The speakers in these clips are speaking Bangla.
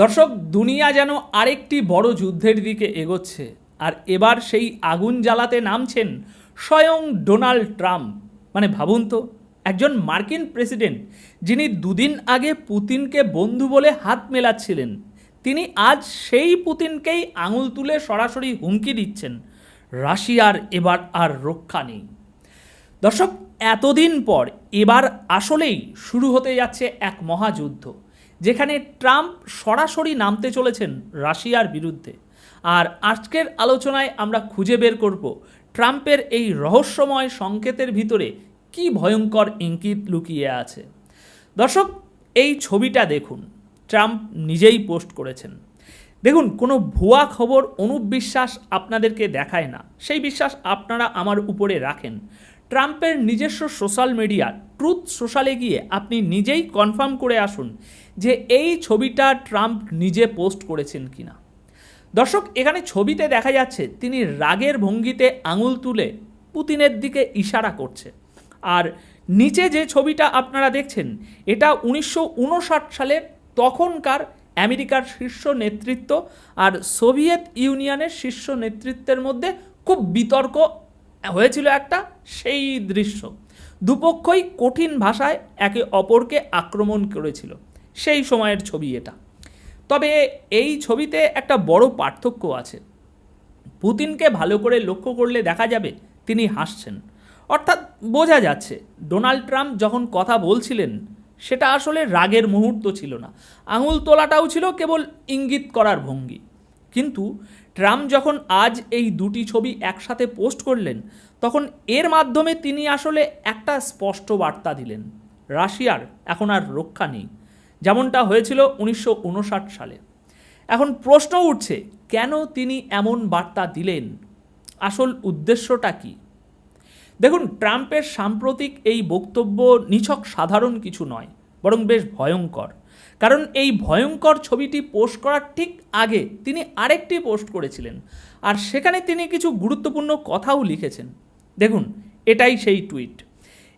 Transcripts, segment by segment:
দর্শক, দুনিয়া যেন আরেকটি বড় যুদ্ধের দিকে এগোচ্ছে, আর এবার সেই আগুন জ্বালাতে নামছেন স্বয়ং ডোনাল্ড ট্রাম্প। মানে ভাবুন তো, একজন মার্কিন প্রেসিডেন্ট, যিনি দুদিন আগে পুতিনকে বন্ধু বলে হাত মেলাচ্ছিলেন, তিনি আজ সেই পুতিনকেই আঙুল তুলে সরাসরি হুমকি দিচ্ছেন, রাশিয়ার এবার আর রক্ষা নেই। দর্শক, এতদিন পর এবার আসলেই শুরু হতে যাচ্ছে এক মহাযুদ্ধ। যেখানে ট্রাম্প সরাসরি নামতে চলেছেন রাশিয়ার বিরুদ্ধে। আর আজকের আলোচনায় আমরা খুঁজে বের করব ট্রাম্পের এই রহস্যময় সংকেতের ভিতরে কি ভয়ঙ্কর ইঙ্গিত লুকিয়ে আছে। দর্শক, এই ছবিটা দেখুন। ট্রাম্প নিজেই পোস্ট করেছেন। দেখুন, কোনো ভুয়া খবর অনুপ বিশ্বাস আপনাদেরকে দেখায় না। সেই বিশ্বাস আপনারা আমার উপরে রাখেন। ট্রাম্পের নিজস্ব সোশ্যাল মিডিয়া, ট্রুথ সোশ্যালে গিয়ে আপনি নিজেই কনফার্ম করে আসুন যে এই ছবিটা ট্রাম্প নিজে পোস্ট করেছেন কিনা। দর্শক, এখানে ছবিতে দেখা যাচ্ছে তিনি রাগের ভঙ্গিতে আঙুল তুলে পুতিনের দিকে ইশারা করছে। আর নিচে যে ছবিটা আপনারা দেখছেন, এটা উনিশশো উনষাট সালে তখনকার আমেরিকার শীর্ষ নেতৃত্ব আর সোভিয়েত ইউনিয়নের শীর্ষ নেতৃত্বের মধ্যে খুব বিতর্ক হয়েছিল একটা সেই দৃশ্য। দুপক্ষই কঠিন ভাষায় একে অপরকে আক্রমণ করেছিল। সেই সময়ের ছবি এটা। তবে এই ছবিতে একটা বড় পার্থক্য আছে। পুতিনকে ভালো করে লক্ষ্য করলে দেখা যাবে তিনি হাসছেন। অর্থাৎ বোঝা যাচ্ছে, ডোনাল্ড ট্রাম্প যখন কথা বলছিলেন, সেটা আসলে রাগের মুহূর্ত ছিল না। আঙুল তোলাটাও ছিল কেবল ইঙ্গিত করার ভঙ্গি। কিন্তু ট্রাম্প যখন আজ এই দুটি ছবি একসাথে পোস্ট করলেন, তখন এর মাধ্যমে তিনি আসলে একটা স্পষ্ট বার্তা দিলেন, রাশিয়ার এখন আর রক্ষা নেই। যেমনটা হয়েছিল উনিশশো উনষাট সালে। এখন প্রশ্ন উঠছে, কেন তিনি এমন বার্তা দিলেন? আসল উদ্দেশ্যটা কী? দেখুন, ট্রাম্পের সাম্প্রতিক এই বক্তব্য নিছক সাধারণ কিছু নয়, বরং বেশ ভয়ঙ্কর। কারণ এই ভয়ঙ্কর ছবিটি পোস্ট করার ঠিক আগে তিনি আরেকটি পোস্ট করেছিলেন। আর সেখানে তিনি কিছু গুরুত্বপূর্ণ কথাও লিখেছেন। দেখুন, এটাই সেই টুইট।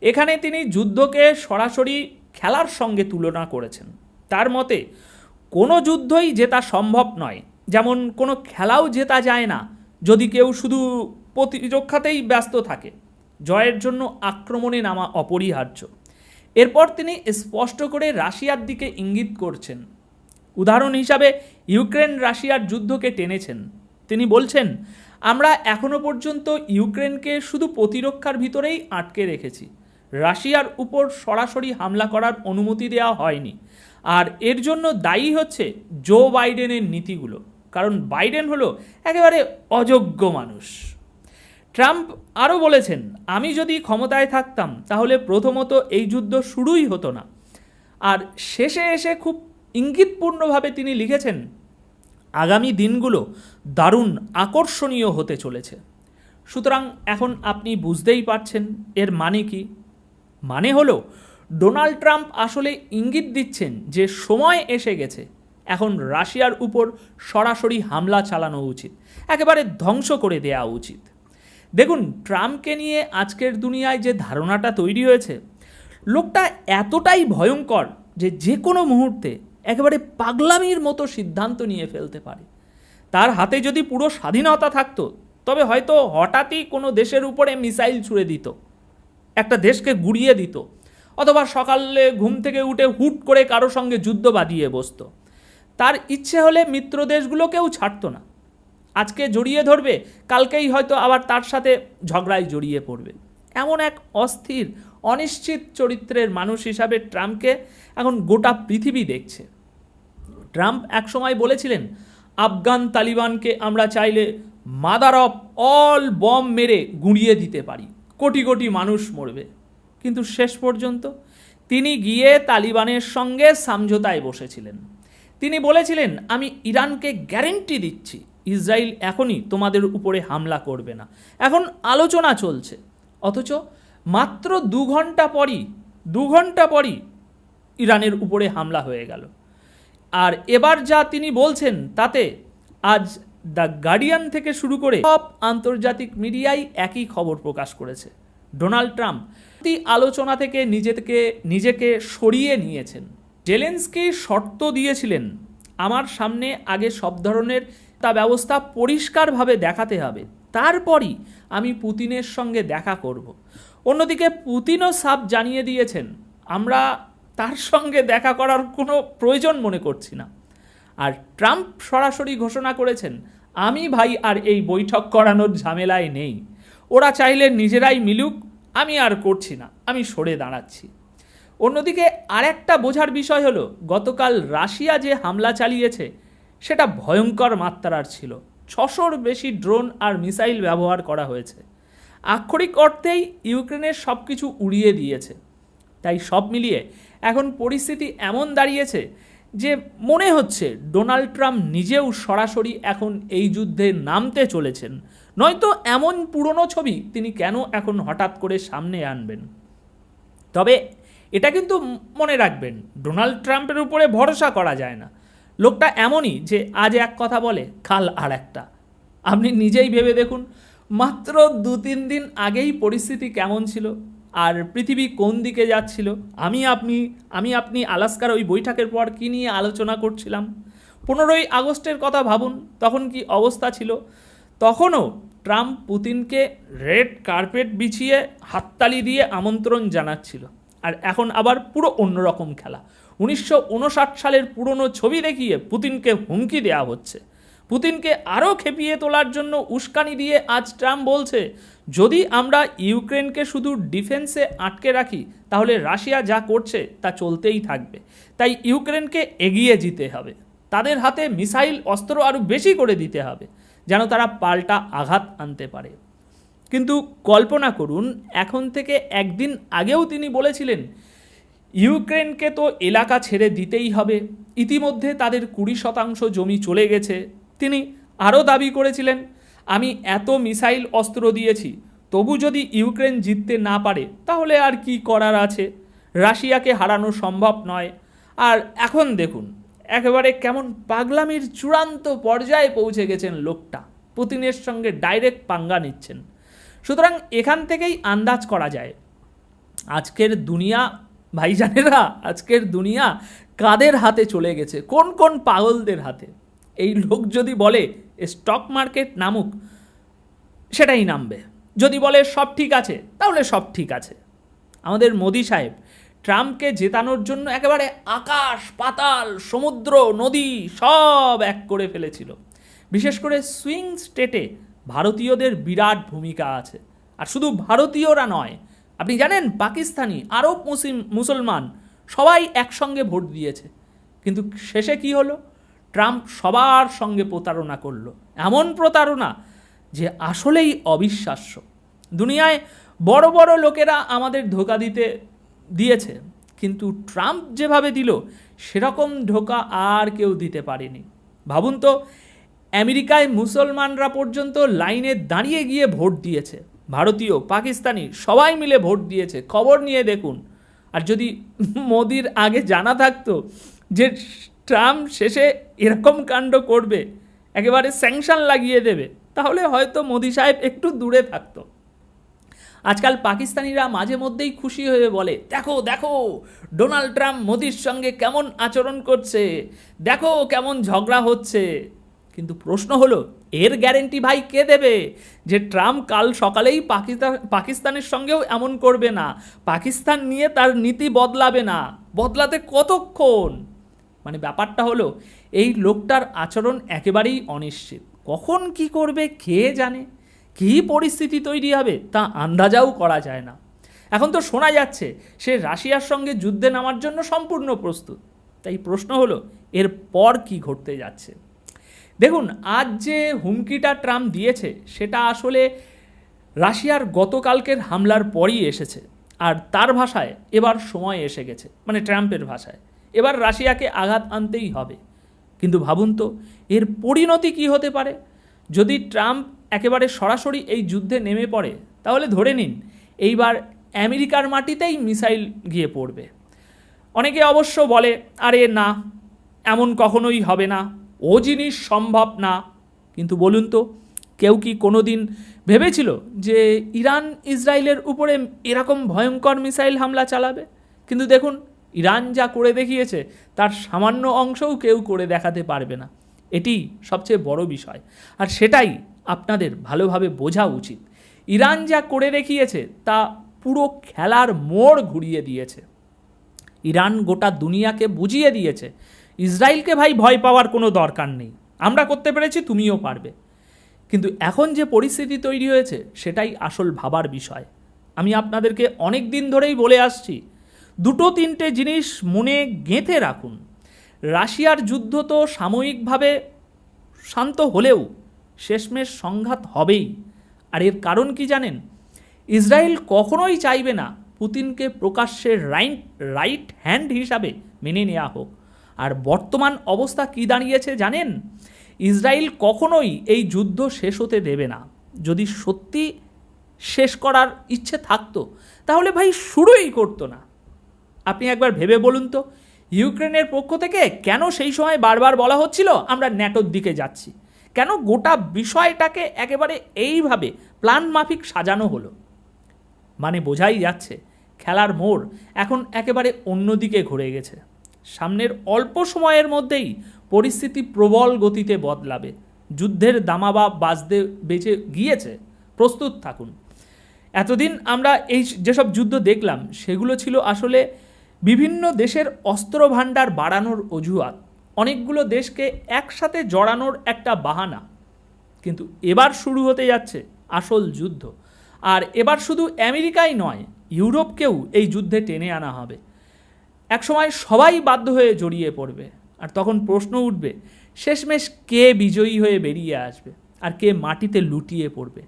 এখানে তিনি যুদ্ধকে সরাসরি খেলার সঙ্গে তুলনা করেছেন। তার মতে, কোনো যুদ্ধই জেতা সম্ভব নয়। যেমন, কোনো খেলাও জেতা যায় না যদি কেউ শুধু প্রতিরক্ষাতেই ব্যস্ত থাকে। জয়ের জন্য আক্রমণে নামা অপরিহার্য। এরপর তিনি স্পষ্ট করে রাশিয়ার দিকে ইঙ্গিত করছেন। উদাহরণ হিসাবে, ইউক্রেন রাশিয়ার যুদ্ধকে টেনেছেন। তিনি বলছেন, আমরা এখনও পর্যন্ত ইউক্রেনকে শুধু প্রতিরক্ষার ভিতরেই আটকে রেখেছি। রাশিয়ার উপর সরাসরি হামলা করার অনুমতি দেওয়া হয়নি। আর এর জন্য দায়ী হচ্ছে জো বাইডেনের নীতিগুলো। কারণ বাইডেন হলো একেবারে অযোগ্য মানুষ। ট্রাম্প আরও বলেছেন, আমি যদি ক্ষমতায় থাকতাম, তাহলে প্রথমত এই যুদ্ধ শুরুই হতো না। আর শেষে এসে খুব ইঙ্গিতপূর্ণভাবে তিনি লিখেছেন, আগামী দিনগুলো দারুণ আকর্ষণীয় হতে চলেছে। সুতরাং এখন আপনি বুঝতেই পারছেন এর মানে কি। মানে হলো, ডোনাল্ড ট্রাম্প আসলে ইঙ্গিত দিচ্ছেন যে সময় এসে গেছে, এখন রাশিয়ার উপর সরাসরি হামলা চালানো উচিত, একেবারে ধ্বংস করে দেওয়া উচিত। দেখুন, ট্রাম্পকে নিয়ে আজকের দুনিয়ায় যে ধারণাটা তৈরি হয়েছে, লোকটা এতটাই ভয়ঙ্কর যে যে কোনো মুহূর্তে একেবারে পাগলামির মতো সিদ্ধান্ত নিয়ে ফেলতে পারে। তার হাতে যদি পুরো স্বাধীনতা থাকতো, তবে হয়তো হঠাৎই কোনো দেশের উপরে মিসাইল ছুড়ে দিত, একটা দেশকে গুড়িয়ে দিত, অথবা সকালে ঘুম থেকে উঠে হুট করে কারও সঙ্গে যুদ্ধ বাঁধিয়ে বসতো। তার ইচ্ছে হলে মিত্র দেশগুলোকেও ছাড়তো না। আজকে জড়িয়ে ধরবে, কালকেই হয়তো আবার তার সাথে ঝগড়ায় জড়িয়ে পড়বে। এমন এক অস্থির, অনিশ্চিত চরিত্রের মানুষ হিসাবে ট্রাম্পকে এখন গোটা পৃথিবী দেখছে। ট্রাম্প একসময় বলেছিলেন, আফগান তালিবানকে আমরা চাইলে মাদার অফ অল বম মেরে গুঁড়িয়ে দিতে পারি। কোটি কোটি মানুষ মরবে। কিন্তু শেষ পর্যন্ত তিনি গিয়ে তালিবানের সঙ্গে সমঝোতায় বসেছিলেন। তিনি বলেছিলেন, আমি ইরানকে গ্যারেন্টি দিচ্ছি ইসরায়েল এখনই তোমাদের উপরে হামলা করবে না। এখন আলোচনা চলছে। অথচ মাত্র দু ঘণ্টা পরই, দু ঘণ্টা পরই ইরানের উপরে হামলা হয়ে গেল। আর এবার যা তিনি বলছেন তাতে আজ দ্য গার্ডিয়ান থেকে শুরু করে সব আন্তর্জাতিক মিডিয়াই একই খবর প্রকাশ করেছে। ডোনাল্ড ট্রাম্প আলোচনা থেকে নিজেকে নিজেকে সরিয়ে নিয়েছেন। জেলেন্সকি শর্ত দিয়েছিলেন, আমার সামনে আগে সব ধরনের তা ব্যবস্থা পরিষ্কারভাবে দেখাতে হবে। তারপরই আমি পুতিনের সঙ্গে দেখা করব। অন্যদিকে পুতিনও সাপ জানিয়ে দিয়েছেন, আমরা তার সঙ্গে দেখা করার কোনো প্রয়োজন মনে করছি না। আর ট্রাম্প সরাসরি ঘোষণা করেছেন, আমি ভাই আর এই বৈঠক করানোর ঝামেলায় নেই। ওরা চাইলে নিজেরাই মিলুক, আমি আর করছি না, আমি সরে দাঁড়াচ্ছি। অন্যদিকে আরেকটা বোঝার বিষয় হলো, গতকাল রাশিয়া যে হামলা চালিয়েছে সেটা ভয়ঙ্কর মাত্রার ছিল। ছশোর বেশি ড্রোন আর মিসাইল ব্যবহার করা হয়েছে। আক্ষরিক অর্থেই ইউক্রেনের সব কিছু উড়িয়ে দিয়েছে। তাই সব মিলিয়ে এখন পরিস্থিতি এমন দাঁড়িয়েছে যে মনে হচ্ছে ডোনাল্ড ট্রাম্প নিজেও সরাসরি এখন এই যুদ্ধে নামতে চলেছেন। নয়তো এমন পুরনো ছবি তিনি কেন এখন হঠাৎ করে সামনে আনবেন? তবে এটা কিন্তু মনে রাখবেন, ডোনাল্ড ট্রাম্পের উপরে ভরসা করা যায় না। লোকটা এমনই যে আজ এক কথা বলে, কাল আর একটা। আপনি নিজেই ভেবে দেখুন, মাত্র দু তিন দিন আগেই পরিস্থিতি কেমন ছিল, আর পৃথিবী কোন দিকে যাচ্ছিল। আমি আপনি আমি আপনি আলাস্কার ওই বৈঠকের পর কী নিয়ে আলোচনা করছিলাম? পনেরোই আগস্টের কথা ভাবুন, তখন কি অবস্থা ছিল? তখনও ট্রাম্প পুতিনকে রেড কার্পেট বিছিয়ে হাততালি দিয়ে আমন্ত্রণ জানাচ্ছিল। আর এখন আবার পুরো অন্যরকম খেলা। উনিশশো উনষাট সালের পুরনো ছবি দেখিয়ে পুতিনকে হুমকি দেওয়া হচ্ছে। পুতিনকে আরও খেপিয়ে তোলার জন্য উস্কানি দিয়ে আজ ট্রাম্প বলছে, যদি আমরা ইউক্রেনকে শুধু ডিফেন্সে আটকে রাখি, তাহলে রাশিয়া যা করছে তা চলতেই থাকবে। তাই ইউক্রেনকে এগিয়ে যেতে হবে। তাদের হাতে মিসাইল অস্ত্র আরও বেশি করে দিতে হবে, যেন তারা পাল্টা আঘাত আনতে পারে। কিন্তু কল্পনা করুন, এখন থেকে একদিন আগেও তিনি বলেছিলেন, ইউক্রেনকে তো এলাকা ছেড়ে দিতেই হবে। ইতিমধ্যে তাদের কুড়ি শতাংশ জমি চলে গেছে। তিনি আরও দাবি করেছিলেন, আমি এত মিসাইল অস্ত্র দিয়েছি, তবু যদি ইউক্রেন জিততে না পারে, তাহলে আর কি করার আছে? রাশিয়াকে হারানো সম্ভব নয়। আর এখন দেখুন, একেবারে কেমন পাগলামির চূড়ান্ত পর্যায়ে পৌঁছে গেছেন লোকটা। পুতিনের সঙ্গে ডাইরেক্ট পাঙ্গা নিচ্ছেন। সুতরাং এখান থেকেই আন্দাজ করা যায়। আজকের দুনিয়া, ভাইজানেরা, আজকের দুনিয়া কাদের হাতে চলে গেছে? কোন কোন পাগলদের হাতে? এই লোক যদি বলে স্টক মার্কেট নামুক, সেটাই নামবে। যদি বলে, সব ঠিক আছে, তাহলে সব ঠিক আছে। আমাদের মোদি সাহেব ট্রাম্পকে জেতানোর জন্য একেবারে আকাশ, পাতাল, সমুদ্র, নদী সব এক করে ফেলেছিল। বিশেষ করে সুইং স্টেটে ভারতীয়দের বিরাট ভূমিকা আছে। আর শুধু ভারতীয়রা নয়, আপনি জানেন পাকিস্তানি, আরব মুসলিম মুসলমান সবাই একসঙ্গে ভোট দিয়েছে। কিন্তু শেষে কি হলো? ট্রাম্প সবার সঙ্গে প্রতারণা করল। এমন প্রতারণা যে আসলেই অবিশ্বাস্য। দুনিয়ায় বড় বড় লোকেরা আমাদের ধোকা দিতে, দিয়েছে। কিন্তু ট্রাম্প যেভাবে দিল, সেরকম ধোকা আর কেউ দিতে পারেনি। ভাবুন তো আমেরিকায় মুসলমানরা পর্যন্ত লাইনে দাঁড়িয়ে গিয়ে ভোট দিয়েছে। ভারতীয়, পাকিস্তানি, সবাই মিলে ভোট দিয়েছে। খবর নিয়ে দেখুন। আর যদি মোদির আগে জানা থাকতো যে ট্রাম্প শেষে এরকম কাণ্ড করবে, একেবারে স্যাংশন লাগিয়ে দেবে, তাহলে হয়তো মোদি সাহেব একটু দূরে থাকতো। আজকাল পাকিস্তানিরা মাঝে মধ্যেই খুশি হয়ে বলে, দেখো দেখো, ডোনাল্ড ট্রাম্প মোদির সঙ্গে কেমন আচরণ করছে, দেখো কেমন ঝগড়া হচ্ছে। কিন্তু প্রশ্ন হলো, এর গ্যারেন্টি ভাই কে দেবে? যে ট্রাম্প কাল সকালেই পাকিস্তান পাকিস্তানের সঙ্গেও এমন করবে না। পাকিস্তান নিয়ে তার নীতি বদলাবে না। বদলাতে কতক্ষণ? মানে ব্যাপারটা হলো, এই লোকটার আচরণ একেবারেই অনিশ্চিত। কখন কি করবে, কে জানে? কী পরিস্থিতি তৈরি হবে, তা আন্দাজাও করা যায় না। এখন তো শোনা যাচ্ছে, সে রাশিয়ার সঙ্গে যুদ্ধে নামার জন্য সম্পূর্ণ প্রস্তুত। তাই প্রশ্ন হলো, এর পর কি ঘটতে যাচ্ছে? দেখুন, আজ যে হুমকিটা ট্রাম্প দিয়েছে, সেটা আসলে রাশিয়ার গতকালকের হামলার পরই এসেছে। আর তার ভাষায় এবার সময় এসে গেছে মানে ট্রাম্পের ভাষায়। এবার রাশিয়াকে আঘাত আনতেই হবে। কিন্তু ভাবুন তো, এর পরিণতি কি হতে পারে? যদি ট্রাম্প একেবারে সরাসরি এই যুদ্ধে নেমে পড়ে, তাহলে ধরে নিন, এইবার আমেরিকার মাটিতেই মিসাইল গিয়ে পড়বে। অনেকে অবশ্য বলে, আরে না, এমন কখনোই হবে না। ও জিনিস সম্ভব না। কিন্তু বলুন তো, কেউ কি কোনো দিন ভেবেছিল যে ইরান ইসরায়েলের উপরে এরকম ভয়ঙ্কর মিসাইল হামলা চালাবে? কিন্তু দেখুন, ইরান যা করে দেখিয়েছে, তার সামান্য অংশও কেউ করে দেখাতে পারবে না। এটি সবচেয়ে বড় বিষয়। আর সেটাই আপনাদের ভালোভাবে বোঝা উচিত। ইরান যা করে দেখিয়েছে, তা পুরো খেলার মোড় ঘুরিয়ে দিয়েছে। ইরান গোটা দুনিয়াকে বুঝিয়ে দিয়েছে ইসরায়েলকে ভাই ভয় পাওয়ার কোনো দরকার নেই। আমরা করতে পেরেছি, তুমিও পারবে। কিন্তু এখন যে পরিস্থিতি তৈরি হয়েছে, সেটাই আসল ভাবার বিষয়। আমি আপনাদেরকে অনেক দিন ধরেই বলে আসছি, দুটো তিনটে জিনিস মনে গেঁথে রাখুন। রাশিয়ার যুদ্ধ তো সাময়িকভাবে শান্ত হলেও শেষমেশ সংঘাত হবেই। আর এর কারণ কি জানেন? ইসরায়েল কখনোই চাইবে না পুতিনকে প্রকাশ্যে রাইট রাইট হ্যান্ড হিসাবে মেনে নেওয়া হোক। আর বর্তমান অবস্থা কি দাঁড়িয়েছে জানেন? ইসরায়েল কখনোই এই যুদ্ধ শেষ হতে দেবে না। যদি সত্যি শেষ করার ইচ্ছে থাকতো, তাহলে ভাই শুরুই করতো না। আপনি একবার ভেবে বলুন তো, ইউক্রেনের পক্ষ থেকে কেন সেই সময় বারবার বলা হচ্ছিল, আমরা ন্যাটোর দিকে যাচ্ছি? কেন গোটা বিষয়টাকে একেবারে এইভাবে প্ল্যান মাফিক সাজানো হলো? মানে বোঝাই যাচ্ছে, খেলার মোড় এখন একেবারে অন্যদিকে ঘুরে গেছে। সামনের অল্প সময়ের মধ্যেই পরিস্থিতি প্রবল গতিতে বদলাবে। যুদ্ধের দামাবা বাজতে বেঁচে গিয়েছে। প্রস্তুত থাকুন। এতদিন আমরা এই যেসব যুদ্ধ দেখলাম, সেগুলো ছিল আসলে বিভিন্ন দেশের অস্ত্র ভাণ্ডার বাড়ানোর অজুহাত। অনেকগুলো দেশকে একসাথে জড়ানোর একটা বাহানা। কিন্তু এবার শুরু হতে যাচ্ছে আসল যুদ্ধ। আর এবার শুধু আমেরিকাই নয়, ইউরোপকেও এই যুদ্ধে টেনে আনা হবে। একসময় সবাই বাধ্য হয়ে জড়িয়ে পড়বে। আর তখন প্রশ্ন উঠবে, শেষমেশ কে বিজয়ী হয়ে বেরিয়ে আসবে আর কে মাটিতে লুটিয়ে পড়বে?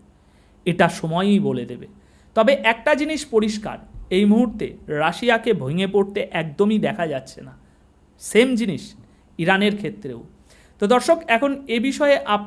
এটা সময়ই বলে দেবে। তবে একটা জিনিস পরিষ্কার, এই মুহূর্তে রাশিয়াকে ভেঙে পড়তে একদমই দেখা যাচ্ছে না। সেম জিনিস ইরানের ক্ষেত্রেও। তো দর্শক, এখন এ বিষয়ে আপনার